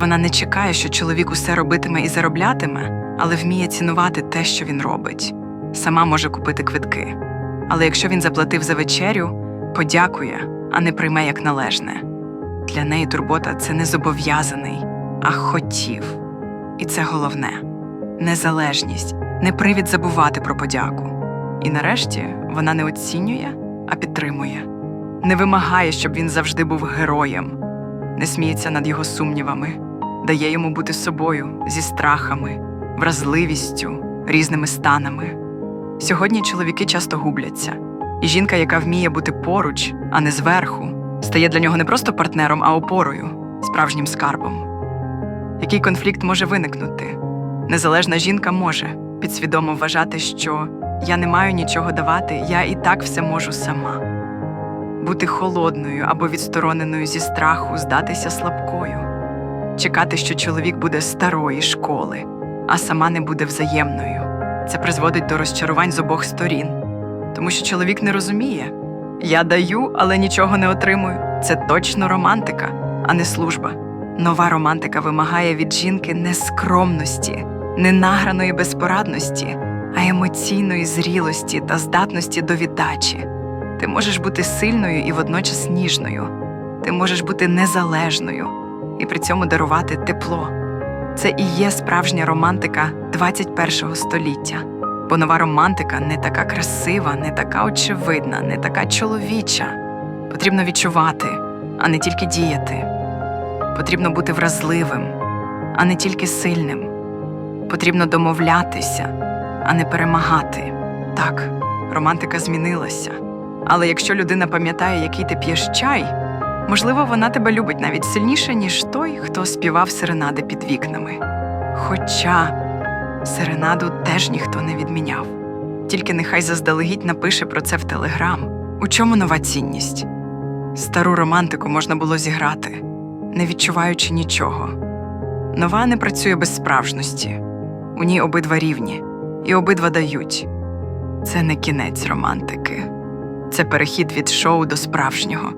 Вона не чекає, що чоловік усе робитиме і зароблятиме, але вміє цінувати те, що він робить. Сама може купити квитки. Але якщо він заплатив за вечерю, подякує, а не прийме як належне. Для неї турбота це не зобов'язаний, а хотів. І це головне незалежність, не привід забувати про подяку. І нарешті вона не оцінює, а підтримує, не вимагає, щоб він завжди був героєм, не сміється над його сумнівами, дає йому бути собою зі страхами, вразливістю, різними станами. Сьогодні чоловіки часто губляться, і жінка, яка вміє бути поруч, а не зверху, стає для нього не просто партнером, а опорою, справжнім скарбом. Який конфлікт може виникнути? Незалежна жінка може підсвідомо вважати, що я не маю нічого давати, я і так все можу сама. Бути холодною або відстороненою зі страху, здатися слабкою, чекати, що чоловік буде старої школи, а сама не буде взаємною. Це призводить до розчарувань з обох сторін, тому що чоловік не розуміє я даю, але нічого не отримую. Це точно романтика, а не служба. Нова романтика вимагає від жінки не скромності, не награної безпорадності, а емоційної зрілості та здатності до віддачі. Ти можеш бути сильною і водночас ніжною. Ти можеш бути незалежною і при цьому дарувати тепло. Це і є справжня романтика 21 століття. Бо нова романтика не така красива, не така очевидна, не така чоловіча. Потрібно відчувати, а не тільки діяти. Потрібно бути вразливим, а не тільки сильним. Потрібно домовлятися, а не перемагати. Так, романтика змінилася. Але якщо людина пам'ятає, який ти п'єш чай, можливо, вона тебе любить навіть сильніше, ніж той, хто співав серенади під вікнами. Хоча серенаду теж ніхто не відміняв. Тільки нехай заздалегідь напише про це в телеграм. У чому нова цінність? Стару романтику можна було зіграти, не відчуваючи нічого. Нова не працює без справжності. У ній обидва рівні, і обидва дають. Це не кінець романтики, це перехід від шоу до справжнього.